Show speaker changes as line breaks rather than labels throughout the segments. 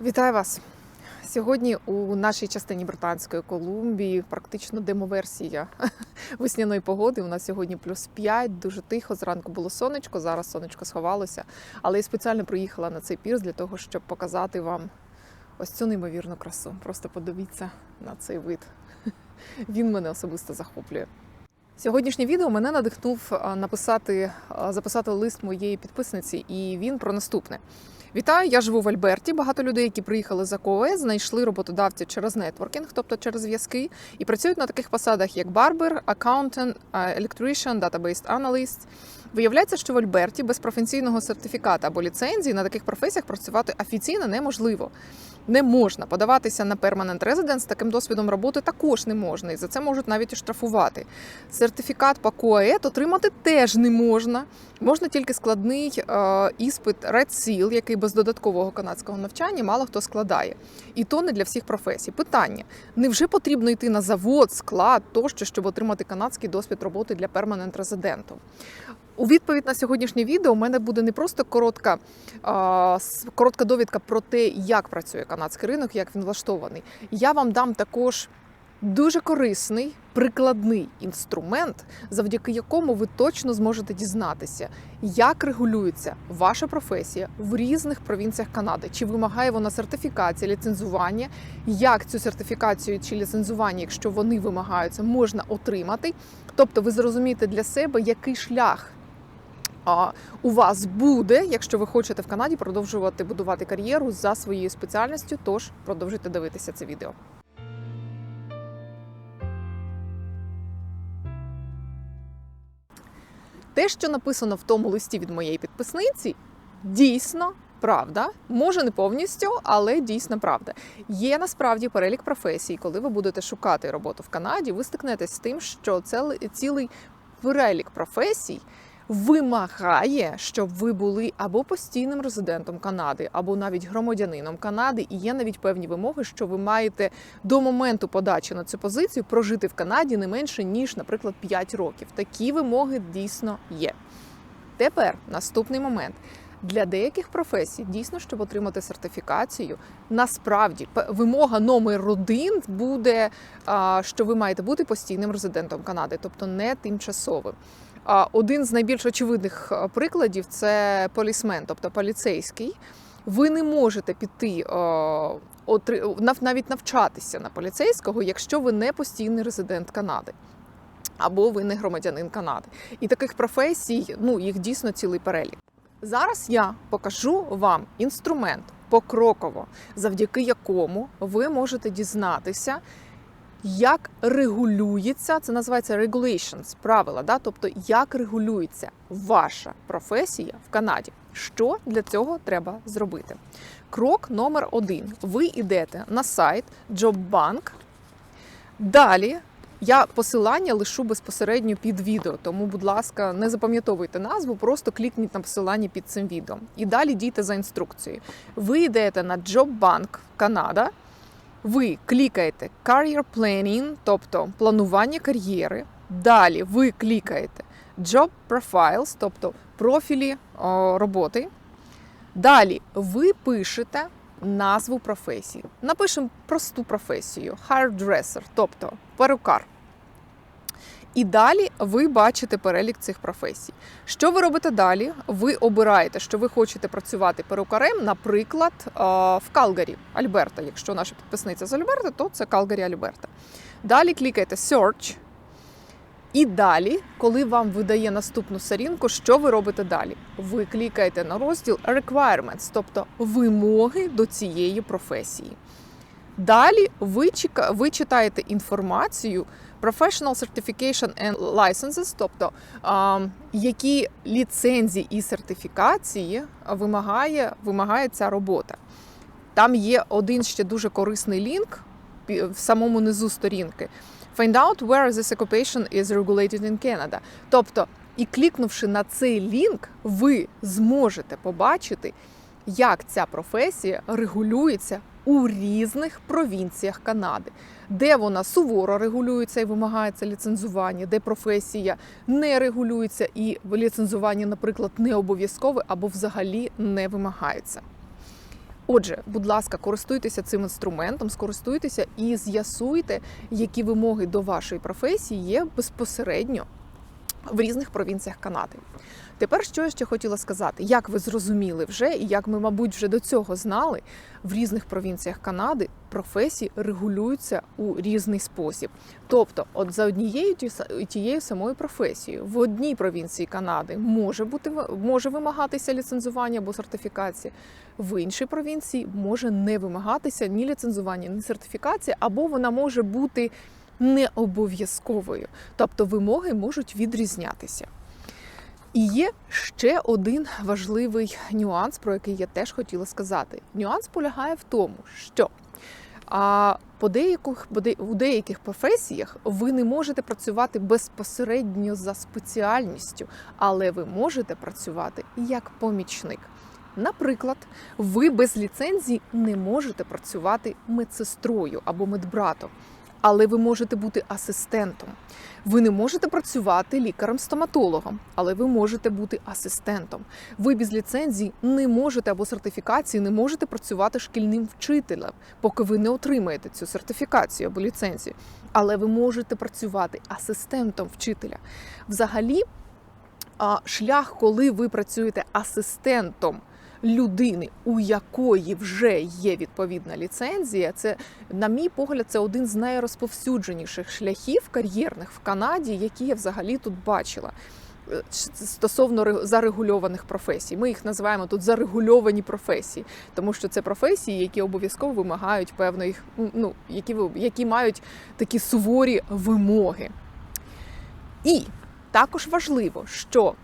Вітаю вас! Сьогодні у нашій частині Британської Колумбії практично демоверсія весняної погоди. У нас сьогодні плюс 5, дуже тихо. Зранку було сонечко, зараз сонечко сховалося. Але я спеціально приїхала на цей пірс для того, щоб показати вам ось цю неймовірну красу. Просто подивіться на цей вид. Він мене особисто захоплює. Сьогоднішнє відео мене надихнув написати, записати лист моєї підписниці, і він про наступне. Вітаю, я живу в Альберті. Багато людей, які приїхали за КОЕ, знайшли роботодавця через нетворкінг, тобто через зв'язки, і працюють на таких посадах, як барбер, аккаунтент, електрician, database analyst. Виявляється, що в Альберті без професійного сертифіката або ліцензії на таких професіях працювати офіційно неможливо. Не можна подаватися на перманент резиденс таким досвідом роботи також не можна, і за це можуть навіть і штрафувати. Сертифікат по КОЕТ отримати теж не можна. Можна тільки складний е, іспит Red Seal, який без додаткового канадського навчання мало хто складає. І то не для всіх професій. Питання: невже потрібно йти на завод, склад тощо, щоб отримати канадський досвід роботи для перманент резидентів? У відповідь на сьогоднішнє відео у мене буде не просто коротка, а, коротка довідка про те, як працює канадський ринок, як він влаштований. Я вам дам також дуже корисний прикладний інструмент, завдяки якому ви точно зможете дізнатися, як регулюється ваша професія в різних провінціях Канади, чи вимагає вона сертифікації, ліцензування, як цю сертифікацію чи ліцензування, якщо вони вимагаються, можна отримати. Тобто, ви зрозумієте для себе, який шлях у вас буде, якщо ви хочете в Канаді продовжувати будувати кар'єру за своєю спеціальністю. Тож продовжуйте дивитися це відео. Те, що написано в тому листі від моєї підписниці, дійсно правда. Може не повністю, але дійсно правда. Є насправді перелік професій. Коли ви будете шукати роботу в Канаді, ви стикнетесь з тим, що це цілий перелік професій вимагає, щоб ви були або постійним резидентом Канади, або навіть громадянином Канади. І є навіть певні вимоги, що ви маєте до моменту подачі на цю позицію прожити в Канаді не менше ніж, наприклад, 5 років. Такі вимоги дійсно є. Тепер наступний момент. Для деяких професій дійсно, щоб отримати сертифікацію, насправді вимога номер один буде, що ви маєте бути постійним резидентом Канади, тобто не тимчасовим. Один з найбільш очевидних прикладів це полісмен, тобто поліцейський. Ви не можете піти отри- навіть навчатися на поліцейського, якщо ви не постійний резидент Канади. Або ви не громадянин Канади. І таких професій, ну їх дійсно цілий перелік. Зараз я покажу вам інструмент покроково, завдяки якому ви можете дізнатися, як регулюється, це називається regulations, правила, да? тобто як регулюється ваша професія в Канаді. Що для цього треба зробити? Крок номер один. Ви йдете на сайт JobBank. Далі я посилання лишу безпосередньо під відео, тому, будь ласка, не запам'ятовуйте назву, просто клікніть на посилання під цим відео. І далі дійте за інструкцією. Ви йдете на JobBank Канада, ви клікаєте Career Planning, тобто планування кар'єри. Далі ви клікаєте Job Profiles, тобто профілі о, роботи. Далі ви пишете назву професії. Напишемо просту професію hairdresser, тобто перукар. І далі ви бачите перелік цих професій. Що ви робите далі? Ви обираєте, що ви хочете працювати перукарем, наприклад, е, в Калгарі, Альберта. Якщо наша підписниця з Альберта, то це Калгарі Альберта. Далі клікаєте Search. І далі, коли вам видає наступну сторінку, що ви робите далі? Ви клікаєте на розділ Requirements, тобто вимоги до цієї професії. Далі ви читаєте інформацію Professional Certification and Licenses, тобто які ліцензії і сертифікації вимагає, вимагає ця робота. Там є один ще дуже корисний лінк в самому низу сторінки. Find out where this occupation is regulated in Canada. Тобто, і клікнувши на цей лінк, ви зможете побачити, як ця професія регулюється у різних провінціях Канади, де вона суворо регулюється і вимагається ліцензування, де професія не регулюється і ліцензування, наприклад, не обов'язкове або взагалі не вимагається. Отже, будь ласка, користуйтеся цим інструментом, скористуйтеся і з'ясуйте, які вимоги до вашої професії є безпосередньо в різних провінціях Канади. Тепер що я ще хотіла сказати, як ви зрозуміли вже, і як ми, мабуть, вже до цього знали, в різних провінціях Канади професії регулюються у різний спосіб. Тобто, от за однією тією самою професією в одній провінції Канади може бути може вимагатися ліцензування або сертифікація, в іншій провінції може не вимагатися ні ліцензування, ні сертифікація, або вона може бути не обов'язковою. Тобто вимоги можуть відрізнятися. І є ще один важливий нюанс, про який я теж хотіла сказати. Нюанс полягає в тому, що а, по деяких, у деяких професіях ви не можете працювати безпосередньо за спеціальністю, але ви можете працювати як помічник. Наприклад, ви без ліцензії не можете працювати медсестрою або медбратом, але ви можете бути асистентом. Ви не можете працювати лікарем-стоматологом, але ви можете бути асистентом. Ви без ліцензії не можете або сертифікації не можете працювати шкільним вчителем, поки ви не отримаєте цю сертифікацію або ліцензію. Але ви можете працювати асистентом вчителя. Взагалі, шлях, коли ви працюєте асистентом людини, у якої вже є відповідна ліцензія, це, на мій погляд, це один з найрозповсюдженіших шляхів кар'єрних в Канаді, які я взагалі тут бачила. Е, Стосовно зарегульованих професій, ми їх називаємо тут зарегульовані професії, тому що це професії, які обов'язково вимагають певних, ну які які мають такі суворі вимоги. І також важливо, що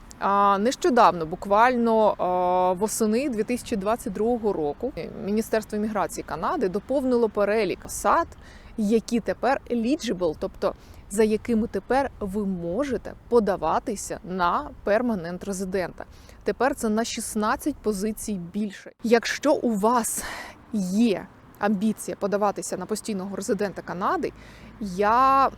нещодавно, буквально восени 2022 року, Міністерство імміграції Канади доповнило перелік посад, які тепер eligible, тобто за якими тепер ви можете подаватися на перманент резидента. Тепер це на 16 позицій більше. Якщо у вас є амбіція подаватися на постійного резидента Канади, я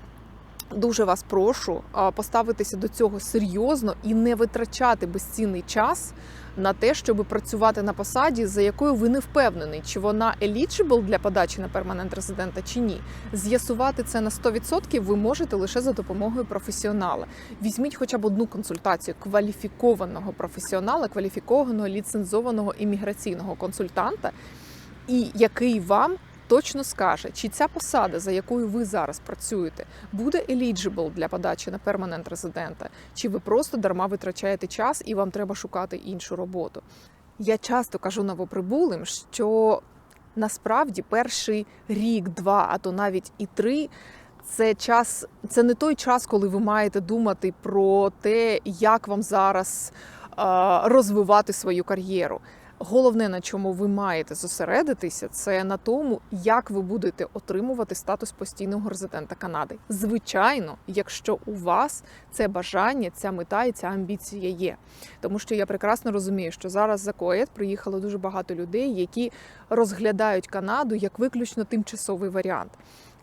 дуже вас прошу поставитися до цього серйозно і не витрачати безцінний час на те, щоб працювати на посаді, за якою ви не впевнений, чи вона eligible для подачі на перманент резидента чи ні. З'ясувати це на 100% ви можете лише за допомогою професіонала. Візьміть хоча б одну консультацію кваліфікованого професіонала, кваліфікованого ліцензованого імміграційного консультанта, і який вам точно скаже, чи ця посада, за якою ви зараз працюєте, буде eligible для подачі на перманент резидента, чи ви просто дарма витрачаєте час і вам треба шукати іншу роботу. Я часто кажу новоприбулим, що насправді перший рік, два, а то навіть і три. Це час, це не той час, коли ви маєте думати про те, як вам зараз розвивати свою кар'єру. Головне, на чому ви маєте зосередитися, це на тому, як ви будете отримувати статус постійного резидента Канади. Звичайно, якщо у вас це бажання, ця мета і ця амбіція є. Тому що я прекрасно розумію, що зараз за КОЕД приїхало дуже багато людей, які розглядають Канаду як виключно тимчасовий варіант.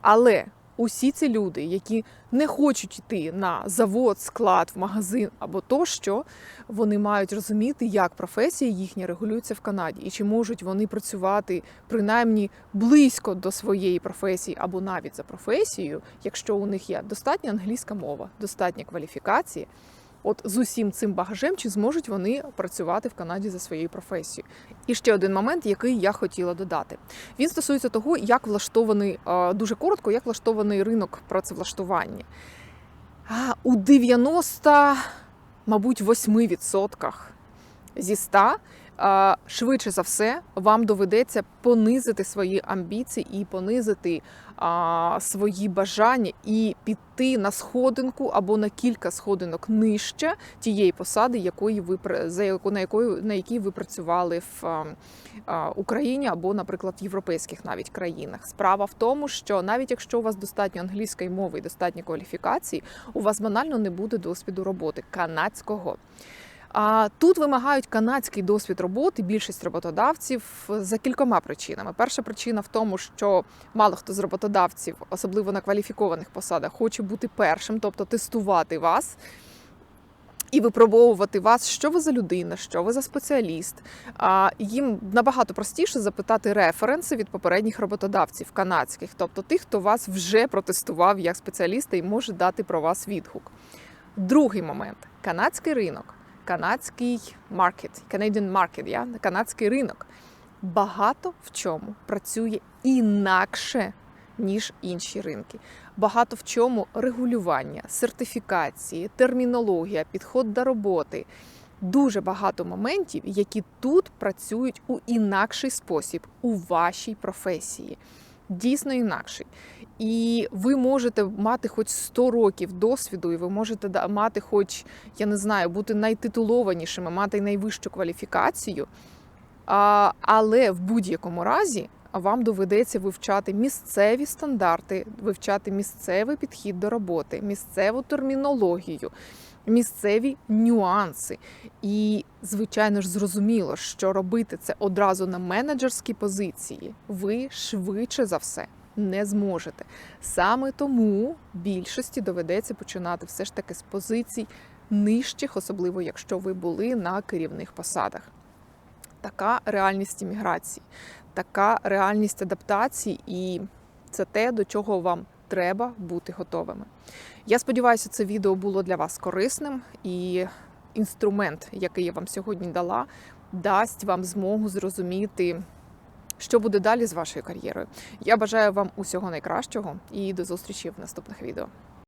Але усі ці люди, які не хочуть йти на завод, склад, в магазин або тощо, вони мають розуміти, як професія їхня регулюється в Канаді, і чи можуть вони працювати принаймні близько до своєї професії або навіть за професією, якщо у них є достатня англійська мова, достатня кваліфікація. От з усім цим багажем, чи зможуть вони працювати в Канаді за своєю професією? І ще один момент, який я хотіла додати. Він стосується того, як влаштований е, дуже коротко, як влаштований ринок працевлаштування. У 90, мабуть, 8% зі 100 швидше за все вам доведеться понизити свої амбіції і понизити а, свої бажання і піти на сходинку або на кілька сходинок нижче тієї посади, якої ви за яку на якої на якій ви працювали в а, Україні або, наприклад, в європейських навіть країнах. Справа в тому, що навіть якщо у вас достатньо англійської мови і достатньо кваліфікації, у вас банально не буде досвіду роботи канадського. А тут вимагають канадський досвід роботи більшість роботодавців за кількома причинами. Перша причина в тому, що мало хто з роботодавців, особливо на кваліфікованих посадах, хоче бути першим, тобто тестувати вас. і випробовувати вас, що ви за людина, що ви за спеціаліст. А їм набагато простіше запитати референси від попередніх роботодавців канадських, тобто тих, хто вас вже протестував як спеціаліста і може дати про вас відгук. Другий момент канадський ринок, канадський маркет, Canadian market, я? канадський ринок багато в чому працює інакше, ніж інші ринки. Багато в чому регулювання, сертифікації, термінологія, підход до роботи. Дуже багато моментів, які тут працюють у інакший спосіб у вашій професії. Дійсно інакший. І ви можете мати хоч 100 років досвіду, і ви можете мати, хоч я не знаю, бути найтитулованішими, мати найвищу кваліфікацію. Але в будь-якому разі вам доведеться вивчати місцеві стандарти, вивчати місцевий підхід до роботи, місцеву термінологію, місцеві нюанси. І, звичайно ж, зрозуміло, що робити це одразу на менеджерській позиції ви швидше за все не зможете. Саме тому більшості доведеться починати все ж таки з позицій нижчих, особливо якщо ви були на керівних посадах. Така реальність імміграції, така реальність адаптації, і це те, до чого вам треба бути готовими. Я сподіваюся, це відео було для вас корисним і інструмент, який я вам сьогодні дала, дасть вам змогу зрозуміти, що буде далі з вашою кар'єрою. Я бажаю вам усього найкращого і до зустрічі в наступних відео.